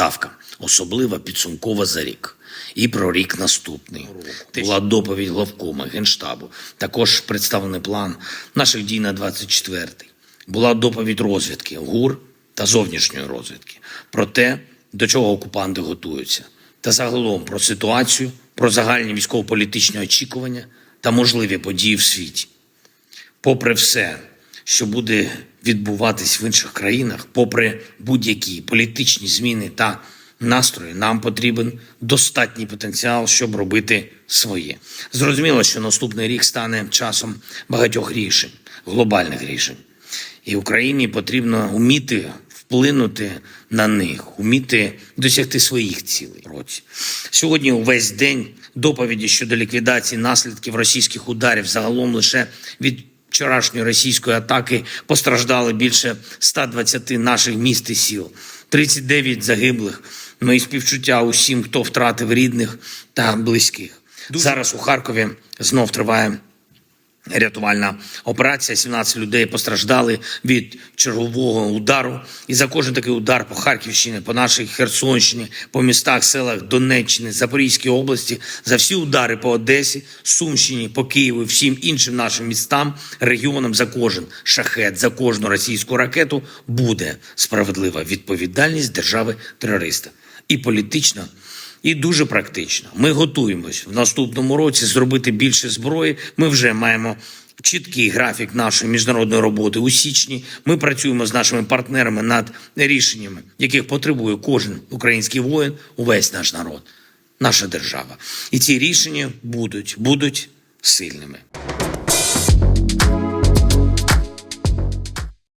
ставка, особлива підсумкова за рік. І про рік наступний. Була доповідь главкома Генштабу. Також представлений план наших дій на 24-й. Була доповідь розвідки ГУР та зовнішньої розвідки про те, до чого окупанти готуються, та загалом про ситуацію, про загальні військово-політичні очікування та можливі події в світі. Попри все, що буде відбуватись в інших країнах, попри будь-які політичні зміни та настрої, нам потрібен достатній потенціал, щоб робити своє. Зрозуміло, що наступний рік стане часом багатьох рішень, глобальних рішень. І Україні потрібно вміти вплинути на них, вміти досягти своїх цілей. Році сьогодні увесь день доповіді щодо ліквідації наслідків російських ударів загалом лише від вчорашньої російської атаки постраждали більше 120 наших міст і сіл, 39 загиблих. Мої співчуття усім, хто втратив рідних та близьких. Зараз у Харкові знов триває Рятувальна операція. 17 людей постраждали від чергового удару. І за кожен такий удар по Харківщині, по нашій Херсонщині, по містах, селах Донеччини, Запорізькій області, за всі удари по Одесі, Сумщині, по Києву, всім іншим нашим містам, регіонам за кожен шахет, за кожну російську ракету буде справедлива відповідальність держави терориста і політична. І дуже практично. Ми готуємось в наступному році зробити більше зброї. Ми вже маємо чіткий графік нашої міжнародної роботи у січні. Ми працюємо з нашими партнерами над рішеннями, яких потребує кожен український воїн, увесь наш народ, наша держава. І ці рішення будуть, будуть сильними.